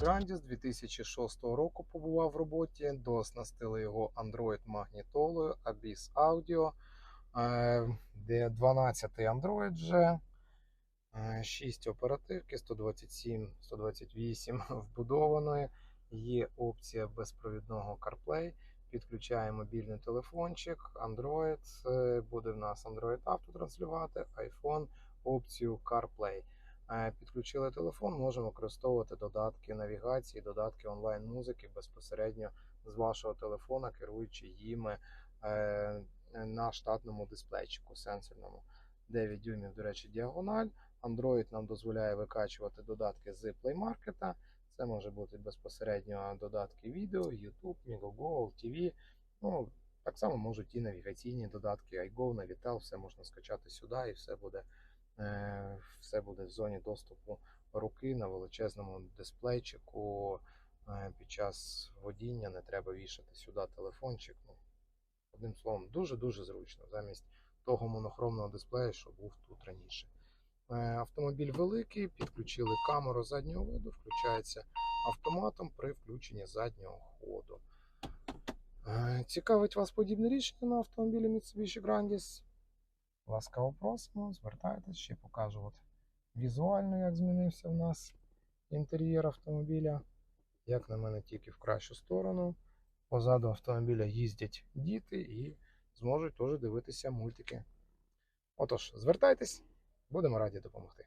Grandis 2006 року побував в роботі, дооснастили його Android магнітолою Abyss Audio, е, де 12 Android вже, 6 оперативки, 127, 128 вбудованої. Є опція безпровідного CarPlay. Підключаємо мобільний телефончик, Android, е, буде в нас Android Auto транслювати, iPhone, опцію CarPlay. Підключили телефон, можемо використовувати додатки навігації, додатки онлайн-музики безпосередньо з вашого телефона, керуючи їми е, на штатному дисплейчику сенсорному. 9 дюймів, до речі, діагональ. Android нам дозволяє викачувати додатки з Play Market. Це може бути безпосередньо додатки відео, YouTube, Migogo, TV. Ну, так само можуть і навігаційні додатки, iGo, Navitel, все можна скачати сюди і все буде, е, все буде в зоні доступу руки на величезному дисплейчику. Е, під час водіння не треба вішати сюди телефончик. Ну, одним словом, дуже-дуже зручно, замість того монохромного дисплею, що був тут раніше. Е, Автомобіль великий, підключили камеру заднього виду, включається автоматом при включенні заднього ходу. Е, Цікавить вас подібне рішення на автомобілі Mitsubishi Grandis? Ласкаво просимо, звертайтесь, ще покажу от візуально, як змінився в нас інтер'єр автомобіля. Як на мене, тільки в кращу сторону. Позаду автомобіля їздять діти і зможуть теж дивитися мультики. Отож, звертайтесь, будемо раді допомогти.